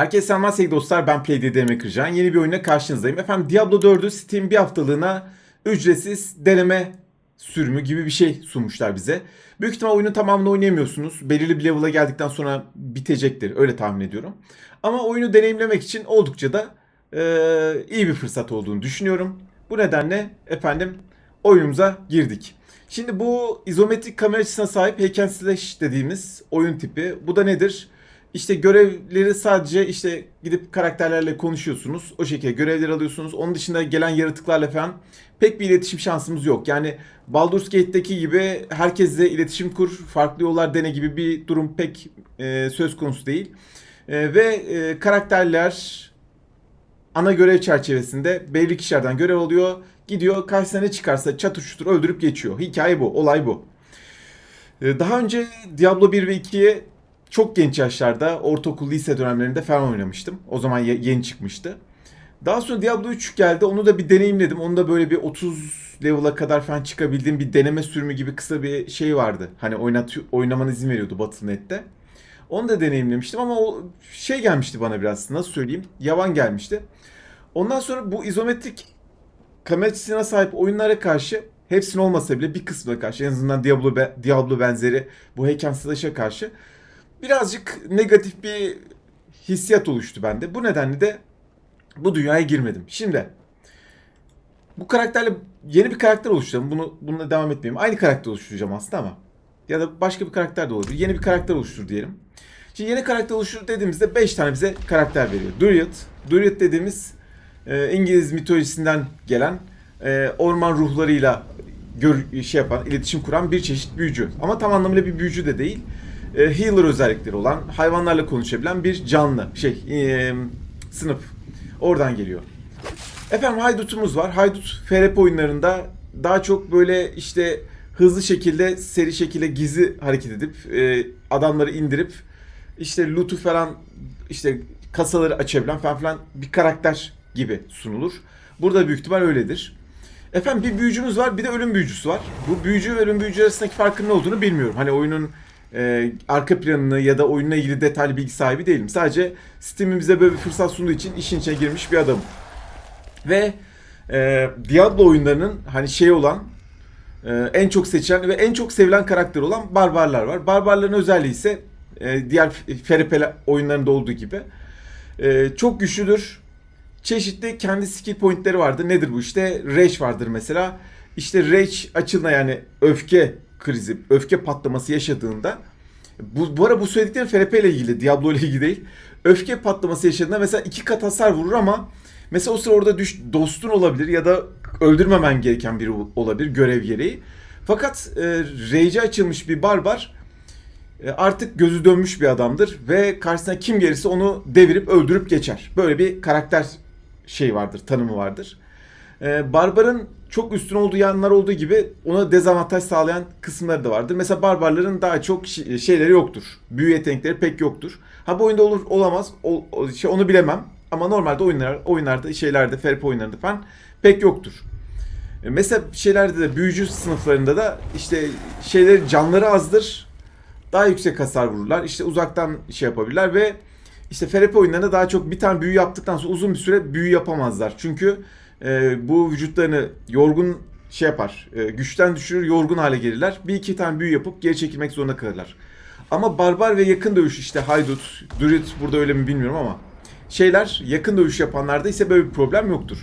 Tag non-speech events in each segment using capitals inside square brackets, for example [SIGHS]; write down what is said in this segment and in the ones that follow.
Herkese selamlar sevgili dostlar ben PlayDDM Kırcan. Yeni bir oyuna karşınızdayım. Efendim Diablo 4'ü Steam bir haftalığına ücretsiz deneme sürümü gibi bir şey sunmuşlar bize. Büyük ihtimal oyunun tamamını oynayamıyorsunuz. Belirli bir level'a geldikten sonra bitecektir öyle tahmin ediyorum. Ama oyunu deneyimlemek için oldukça da eee, iyi bir fırsat olduğunu düşünüyorum. Bu nedenle efendim oyunumuza girdik. Şimdi bu izometrik kamera açısına sahip hack dediğimiz oyun tipi. Bu da nedir? İşte görevleri sadece işte gidip karakterlerle konuşuyorsunuz. O şekilde görevleri alıyorsunuz. Onun dışında gelen yaratıklarla falan pek bir iletişim şansımız yok. Yani Baldur's Gate'deki gibi herkesle iletişim kur, farklı yollar dene gibi bir durum pek e, söz konusu değil. E, ve e, karakterler ana görev çerçevesinde belli kişilerden görev alıyor. Gidiyor karşısına ne çıkarsa çatıştır öldürüp geçiyor. Hikaye bu, olay bu. Ee, Daha önce Diablo 1 ve 2'ye çok genç yaşlarda ortaokul lise dönemlerinde falan oynamıştım. O zaman ye- yeni çıkmıştı. Daha sonra Diablo 3 geldi. Onu da bir deneyimledim. Onu da böyle bir 30 level'a kadar falan çıkabildiğim bir deneme sürümü gibi kısa bir şey vardı. Hani oynat oynaman izin veriyordu Battle.net'te. Onu da deneyimlemiştim ama o şey gelmişti bana biraz nasıl söyleyeyim yavan gelmişti. Ondan sonra bu izometrik kamera açısına sahip oyunlara karşı hepsine olmasa bile bir kısmına karşı en azından Diablo, Diablo benzeri bu hack karşı birazcık negatif bir hissiyat oluştu bende. Bu nedenle de bu dünyaya girmedim. Şimdi bu karakterle yeni bir karakter oluşturacağım. Bunu bununla devam etmeyeyim. Aynı karakter oluşturacağım aslında ama ya da başka bir karakter de olabilir. Yeni bir karakter oluştur diyelim. Şimdi yeni karakter oluştur dediğimizde 5 tane bize karakter veriyor. Druid. Druid dediğimiz e, İngiliz mitolojisinden gelen e, orman ruhlarıyla gör, şey yapan, iletişim kuran bir çeşit büyücü. Ama tam anlamıyla bir büyücü de değil. E, healer özellikleri olan, hayvanlarla konuşabilen bir canlı şey e, sınıf. Oradan geliyor. Efendim haydutumuz var. Haydut FRP oyunlarında daha çok böyle işte hızlı şekilde, seri şekilde gizli hareket edip e, adamları indirip işte loot'u falan işte kasaları açabilen falan filan bir karakter gibi sunulur. Burada büyük ihtimal öyledir. Efendim bir büyücümüz var bir de ölüm büyücüsü var. Bu büyücü ve ölüm büyücü arasındaki farkın ne olduğunu bilmiyorum. Hani oyunun e, arka planını ya da oyunla ilgili detaylı bilgi sahibi değilim. Sadece Steam'in bize böyle bir fırsat sunduğu için işin içine girmiş bir adamım. Ve e, Diablo oyunlarının hani şey olan e, en çok seçilen ve en çok sevilen karakter olan barbarlar var. Barbarların özelliği ise e, diğer FRP oyunlarında olduğu gibi e, çok güçlüdür. Çeşitli kendi skill pointleri vardır. Nedir bu işte? Rage vardır mesela. İşte Rage açılma yani öfke krizi, öfke patlaması yaşadığında bu, bu ara bu söylediklerim FRP ile ilgili, Diablo ile ilgili değil. Öfke patlaması yaşadığında mesela iki kat hasar vurur ama mesela o sıra orada düş, dostun olabilir ya da öldürmemen gereken biri olabilir görev gereği. Fakat e, Rage'e açılmış bir barbar e, artık gözü dönmüş bir adamdır ve karşısına kim gelirse onu devirip öldürüp geçer. Böyle bir karakter şey vardır, tanımı vardır. E, Barbar'ın çok üstün olduğu yanlar olduğu gibi ona dezavantaj sağlayan kısımları da vardır. Mesela Barbarların daha çok şeyleri yoktur. Büyü yetenekleri pek yoktur. Ha bu oyunda olur olamaz. O, o- şey onu bilemem. Ama normalde oyunlar oyunlarda şeylerde FRP oyunlarında falan pek yoktur. E, Mesela şeylerde de büyücü sınıflarında da işte şeyleri canları azdır. Daha yüksek hasar vururlar. İşte uzaktan şey yapabilirler ve işte FRP oyunlarında daha çok bir tane büyü yaptıktan sonra uzun bir süre büyü yapamazlar. Çünkü e, bu vücutlarını yorgun şey yapar. e, güçten düşürür, yorgun hale gelirler. Bir iki tane büyü yapıp geri çekilmek zorunda kalırlar. Ama barbar ve yakın dövüş işte haydut, druid burada öyle mi bilmiyorum ama şeyler yakın dövüş yapanlarda ise böyle bir problem yoktur.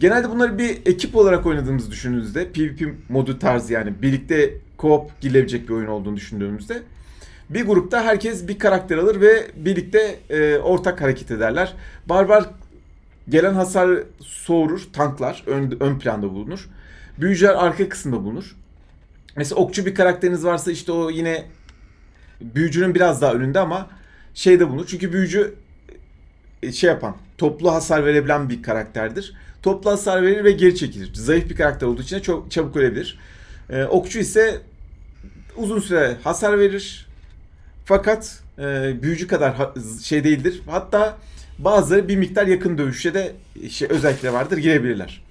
Genelde bunları bir ekip olarak oynadığımızı düşündüğümüzde PvP modu tarzı yani birlikte co-op girilebilecek bir oyun olduğunu düşündüğümüzde bir grupta herkes bir karakter alır ve birlikte e, ortak hareket ederler. Barbar gelen hasar soğurur, tanklar ön, ön planda bulunur. Büyücüler arka kısımda bulunur. Mesela okçu bir karakteriniz varsa işte o yine büyücünün biraz daha önünde ama şeyde bulunur. Çünkü büyücü e, şey yapan, toplu hasar verebilen bir karakterdir. Toplu hasar verir ve geri çekilir. Zayıf bir karakter olduğu için de çok çabuk ölebilir. E, okçu ise uzun süre hasar verir. Fakat e, büyücü kadar ha- şey değildir. Hatta bazıları bir miktar yakın dövüşe de şey, özellikle vardır girebilirler.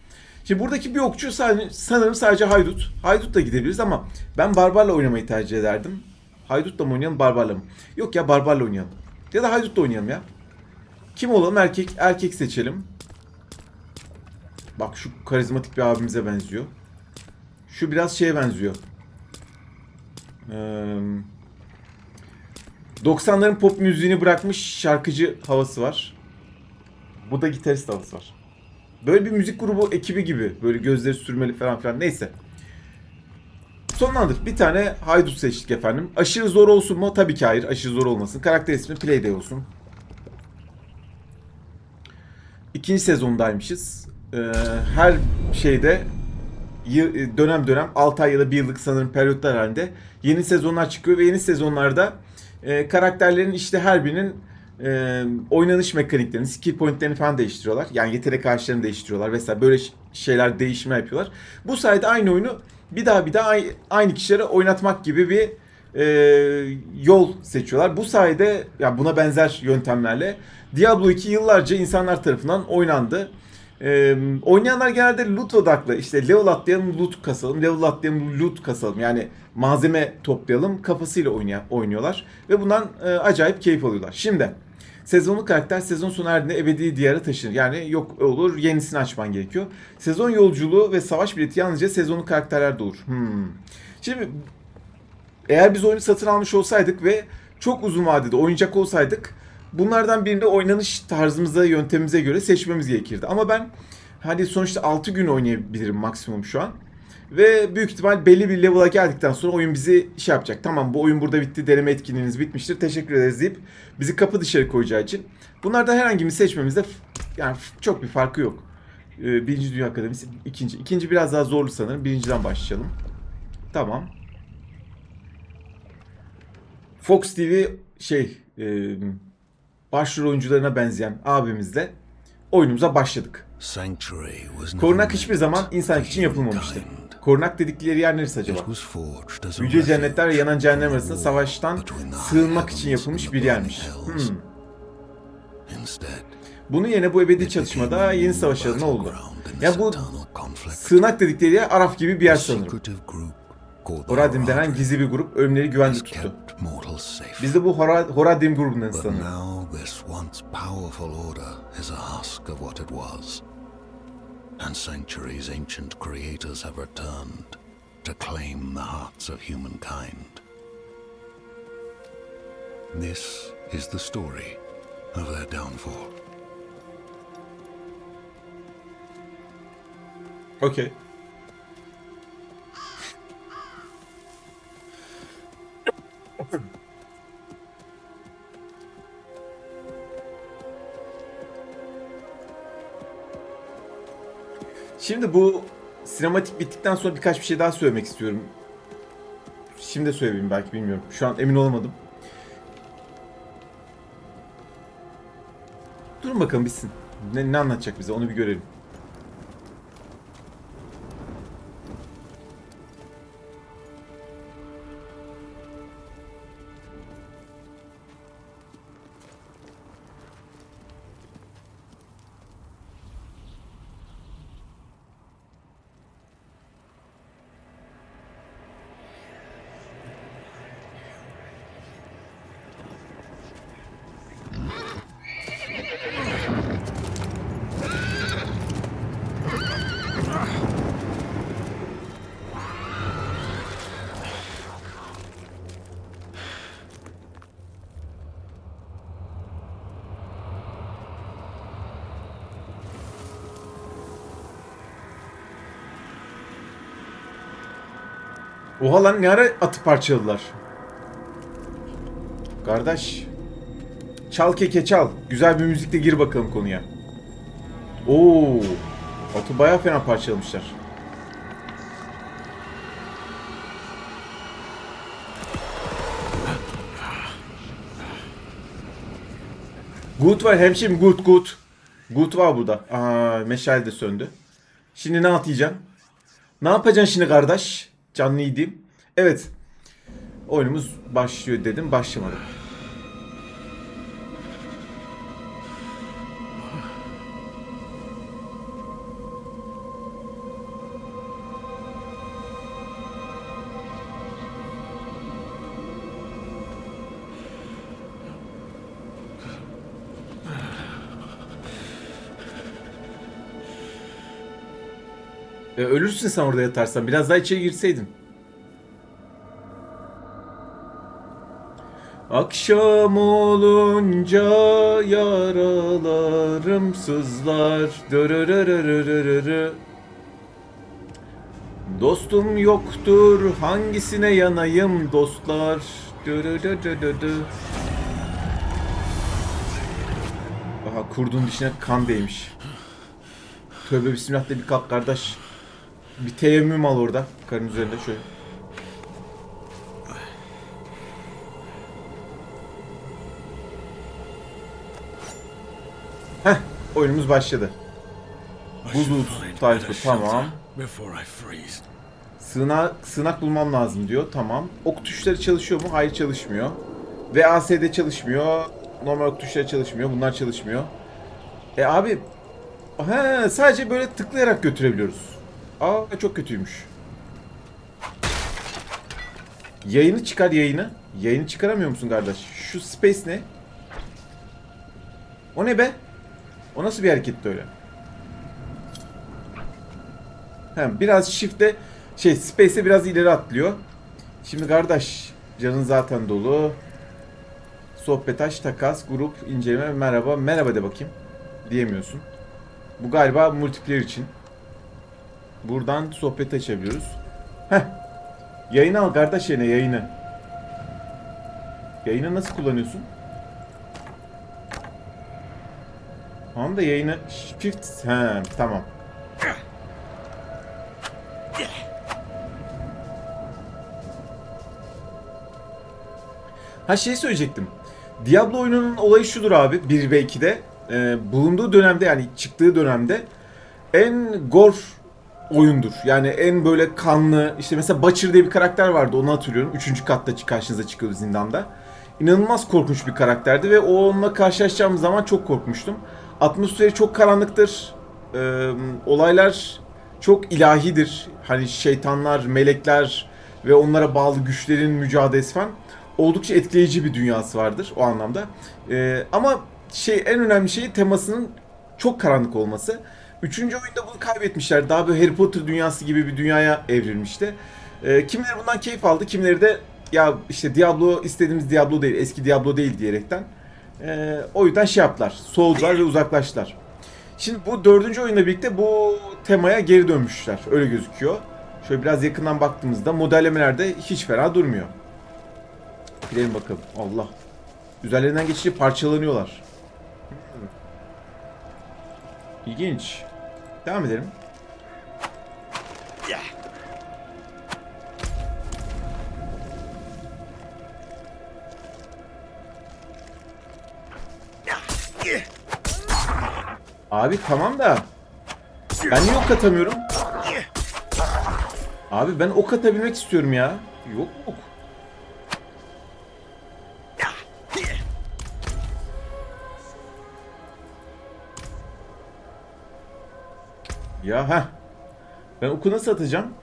Şimdi buradaki bir okçu sanırım sadece haydut. Haydut da gidebiliriz ama ben barbarla oynamayı tercih ederdim. Haydutla mı oynayalım barbarla mı? Yok ya barbarla oynayalım. Ya da haydutla oynayalım ya. Kim olalım? Erkek erkek seçelim. Bak şu karizmatik bir abimize benziyor. Şu biraz şeye benziyor. Ee, 90'ların pop müziğini bırakmış şarkıcı havası var. Bu da gitarist havası var. Böyle bir müzik grubu ekibi gibi. Böyle gözleri sürmeli falan filan. Neyse. Sonlandır. Bir tane haydut seçtik efendim. Aşırı zor olsun mu? Tabii ki hayır. Aşırı zor olmasın. Karakter ismi Playday olsun. İkinci sezondaymışız. Ee, her şeyde dönem dönem 6 ay ya da 1 yıllık sanırım periyotlar halinde yeni sezonlar çıkıyor ve yeni sezonlarda e, karakterlerin işte her birinin e, oynanış mekaniklerini, skill pointlerini falan değiştiriyorlar. Yani yetenek ağaçlarını değiştiriyorlar vesaire böyle şeyler değişme yapıyorlar. Bu sayede aynı oyunu bir daha bir daha ay- aynı kişilere oynatmak gibi bir e, yol seçiyorlar. Bu sayede ya buna benzer yöntemlerle Diablo 2 yıllarca insanlar tarafından oynandı. Ee, oynayanlar genelde loot odaklı. İşte level atlayalım loot kasalım, level atlayalım loot kasalım. Yani malzeme toplayalım kafasıyla oynayan, oynuyorlar. Ve bundan e, acayip keyif alıyorlar. Şimdi sezonlu karakter sezon sonu erdiğinde ebedi diyara taşınır. Yani yok olur yenisini açman gerekiyor. Sezon yolculuğu ve savaş bileti yalnızca sezonlu karakterlerde olur. Hmm. Şimdi eğer biz oyunu satın almış olsaydık ve çok uzun vadede oynayacak olsaydık bunlardan birinde oynanış tarzımıza, yöntemimize göre seçmemiz gerekirdi. Ama ben hani sonuçta 6 gün oynayabilirim maksimum şu an. Ve büyük ihtimal belli bir level'a geldikten sonra oyun bizi şey yapacak. Tamam bu oyun burada bitti, deneme etkinliğiniz bitmiştir, teşekkür ederiz deyip bizi kapı dışarı koyacağı için. Bunlardan herhangi birini seçmemizde yani çok bir farkı yok. Ee, Birinci Dünya Akademisi, ikinci. İkinci biraz daha zorlu sanırım. Birinciden başlayalım. Tamam. Fox TV şey başrol oyuncularına benzeyen abimizle oyunumuza başladık. Korunak hiçbir zaman insan için yapılmamıştı. Korunak dedikleri yer neresi acaba? Yüce cennetler ve yanan cehennem arasında savaştan sığınmak için yapılmış bir yermiş. Hmm. Bunun yerine bu ebedi çatışmada yeni savaş alanı oldu. Ya this bu sığınak dedikleri yer Araf gibi bir yer sanırım. Horadim denen gizli bir grup ölümleri güvende tuttu. Biz de bu Hora Horadim grubundan insanız. And centuries ancient creators have returned to claim the hearts of humankind. This is the story of their downfall. Okay. Şimdi bu sinematik bittikten sonra birkaç bir şey daha söylemek istiyorum. Şimdi de söyleyeyim belki bilmiyorum. Şu an emin olamadım. Durun bakalım bitsin. Ne, ne anlatacak bize onu bir görelim. Oha lan ne ara atı parçaladılar. Kardeş. Çal keke çal. Güzel bir müzikle gir bakalım konuya. Oo. Atı baya fena parçalamışlar. Good var hemşim good good. Good var burada. Aa meşale de söndü. Şimdi ne atacaksın? Ne yapacaksın şimdi kardeş? Canlı yediğim. Evet. Oyunumuz başlıyor dedim. Başlamadı. E, ölürsün sen orada yatarsan. Biraz daha içeri girseydin. Akşam olunca yaralarım sızlar. Dırırırırırırı. Dostum yoktur hangisine yanayım dostlar. Dırırırırırı. Aha kurdun kan değmiş. Tövbe bismillah bir kalk kardeş. Bir teyemmüm al orada. Karın üzerinde şöyle. Heh, oyunumuz başladı. Buzul tayfı tamam. Sığınak, sığınak bulmam lazım diyor. Tamam. Ok tuşları çalışıyor mu? Hayır çalışmıyor. VASD çalışmıyor. Normal ok tuşları çalışmıyor. Bunlar çalışmıyor. E abi he, sadece böyle tıklayarak götürebiliyoruz. Aa çok kötüymüş. Yayını çıkar yayını. Yayını çıkaramıyor musun kardeş? Şu space ne? O ne be? O nasıl bir hareketti öyle? Hem biraz shift'le şey space'e biraz ileri atlıyor. Şimdi kardeş canın zaten dolu. Sohbet aç, takas, grup, inceleme, merhaba. Merhaba de bakayım. Diyemiyorsun. Bu galiba multiplayer için. Buradan sohbet açabiliyoruz. Heh. Yayını al kardeş yine yayını. Yayını nasıl kullanıyorsun? Tamam da yayını shift he tamam. Ha şey söyleyecektim. Diablo oyununun olayı şudur abi 1 ve 2'de. Ee, bulunduğu dönemde yani çıktığı dönemde en gore oyundur. Yani en böyle kanlı işte mesela Butcher diye bir karakter vardı onu hatırlıyorum. Üçüncü katta karşınıza çıkıyordu zindanda. İnanılmaz korkunç bir karakterdi ve onunla karşılaşacağım zaman çok korkmuştum. Atmosferi çok karanlıktır. Ee, olaylar çok ilahidir. Hani şeytanlar, melekler ve onlara bağlı güçlerin mücadelesi falan oldukça etkileyici bir dünyası vardır o anlamda. Ee, ama şey en önemli şey temasının çok karanlık olması. Üçüncü oyunda bunu kaybetmişler. Daha böyle Harry Potter dünyası gibi bir dünyaya evrilmişti. Ee, kimileri bundan keyif aldı, kimileri de ya işte Diablo istediğimiz Diablo değil, eski Diablo değil diyerekten. Ee, o yüzden şey yaptılar, soğudular ve uzaklaştılar. Şimdi bu dördüncü oyunla birlikte bu temaya geri dönmüşler. Öyle gözüküyor. Şöyle biraz yakından baktığımızda modellemelerde hiç fena durmuyor. Gidelim bakalım. Allah. Üzerlerinden geçince parçalanıyorlar. Hmm. İlginç. Devam edelim. Abi tamam da ben niye ok atamıyorum? Abi ben ok atabilmek istiyorum ya. Yok ok. Ya ha. Ben oku nasıl atacağım?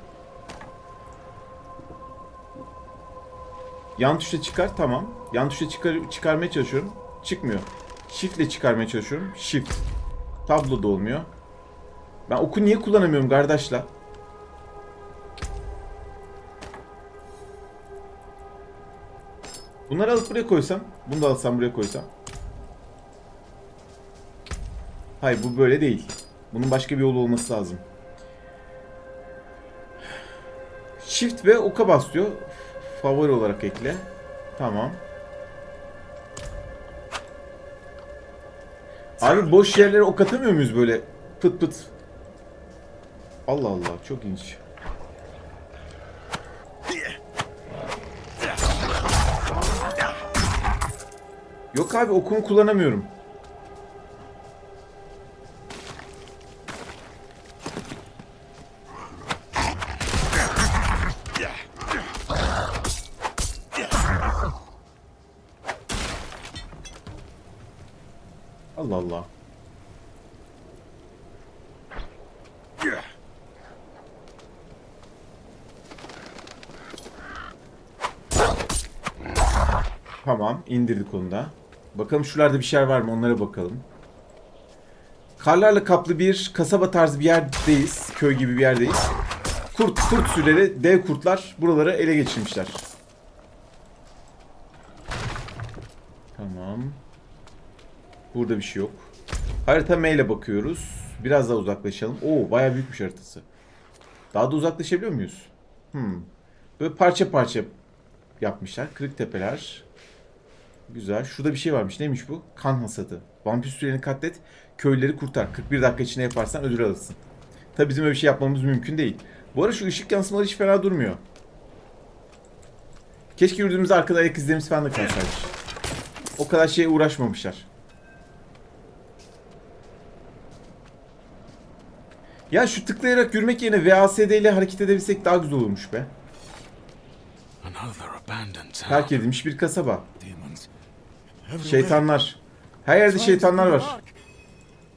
Yan tuşla çıkar tamam. Yan tuşla çıkar çıkarmaya çalışıyorum. Çıkmıyor. Shift ile çıkarmaya çalışıyorum. Shift. Tabloda olmuyor. Ben oku niye kullanamıyorum kardeşla? Bunları alıp buraya koysam. Bunu da alsam buraya koysam. Hayır bu böyle değil. Bunun başka bir yolu olması lazım. Shift ve oka bas. Favori olarak ekle. Tamam. Abi boş yerlere ok atamıyor muyuz böyle? Pıt pıt. Allah Allah çok ilginç. Yok abi okumu kullanamıyorum. Tamam indirdik onu da. Bakalım şuralarda bir şeyler var mı onlara bakalım. Karlarla kaplı bir kasaba tarzı bir yerdeyiz. Köy gibi bir yerdeyiz. Kurt, kurt sürüleri, dev kurtlar buraları ele geçirmişler. Tamam. Burada bir şey yok. Harita M ile bakıyoruz. Biraz daha uzaklaşalım. Oo bayağı büyükmüş haritası. Daha da uzaklaşabiliyor muyuz? Hmm. Böyle parça parça yapmışlar. Kırık tepeler. Güzel. Şurada bir şey varmış. Neymiş bu? Kan hasadı. Vampir sürülerini katlet. Köylüleri kurtar. 41 dakika içinde yaparsan ödül alırsın. Tabi bizim öyle bir şey yapmamız mümkün değil. Bu arada şu ışık yansımaları hiç fena durmuyor. Keşke yürüdüğümüzde arkada ayak izlerimiz falan da kalsaymış. O kadar şeye uğraşmamışlar. Ya şu tıklayarak yürümek yerine VASD ile hareket edebilsek daha güzel olurmuş be. Terk edilmiş bir kasaba. Şeytanlar. Her yerde şeytanlar var.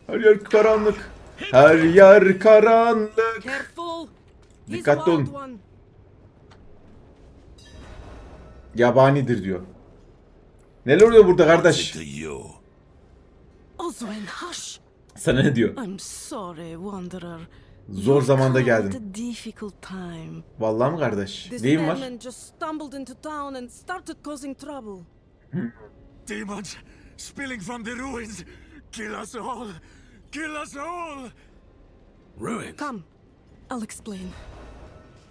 Her yer karanlık. Her yer karanlık. Dikkatli olun. Yabanidir diyor. Neler oluyor burada kardeş? Sana ne diyor? I'm sorry, Wanderer. Zor zamanda geldin. Vallahi mı kardeş? Neyin var? Demons spilling from the ruins. Kill us all. Kill us all. Ruins. Come, I'll explain.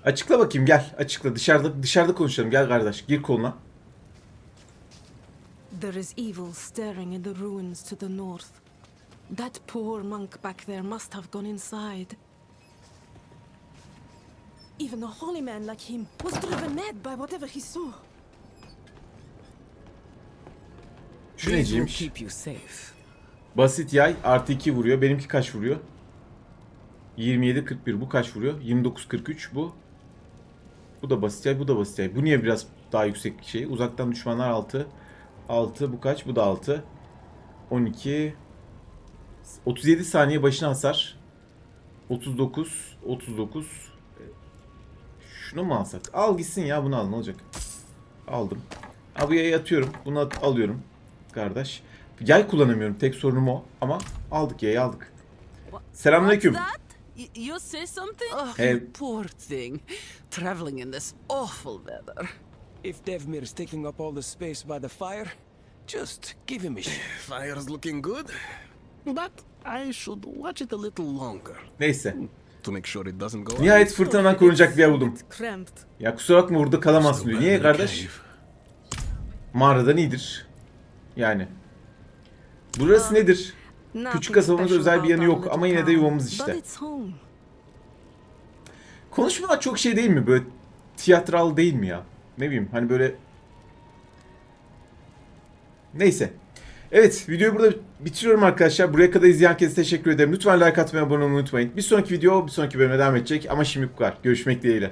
Açıkla bakayım gel. Açıkla. Dışarıda dışarıda konuşalım. Gel kardeş. Gir koluna. There is evil staring in the ruins to the north. That poor monk back there must have gone inside. Even a holy man like him was driven mad by whatever he saw. Şu neciymiş? Basit yay artı 2 vuruyor. Benimki kaç vuruyor? 27 41. Bu kaç vuruyor? 29 43 bu. Bu da basit yay, bu da basit yay. Bu niye biraz daha yüksek şey? Uzaktan düşmanlar 6. 6 bu kaç? Bu da 6. 12 37 saniye başına hasar. 39 39 Şunu mu alsak? Al gitsin ya bunu al ne olacak? Aldım. Ha bu yayı atıyorum. Bunu at- alıyorum. Kardeş. Yay kullanamıyorum. Tek sorunum o. Ama aldık yayı aldık. Selamünaleyküm. You say something? Oh, Hey. you poor thing. Traveling in this awful weather. If Devmir's taking up all the space by the fire, just give him a shot. [SIGHS] Fire's looking good. But I should watch it a little longer. Neyse. To make sure it doesn't go Nihayet fırtınadan korunacak bir yer buldum. Ya kusura bakma burada kalamazsın diyor. Niye kardeş? Mağaradan iyidir. Yani. Burası nedir? Küçük kasabamız special özel bir yanı yok ama yine de yuvamız işte. Konuşmalar çok şey değil mi? Böyle tiyatral değil mi ya? Ne bileyim hani böyle... Neyse. Evet videoyu burada bitiriyorum arkadaşlar. Buraya kadar izleyen herkese teşekkür ederim. Lütfen like atmayı abone olmayı unutmayın. Bir sonraki video bir sonraki bölüme devam edecek. Ama şimdi bu kadar. Görüşmek dileğiyle.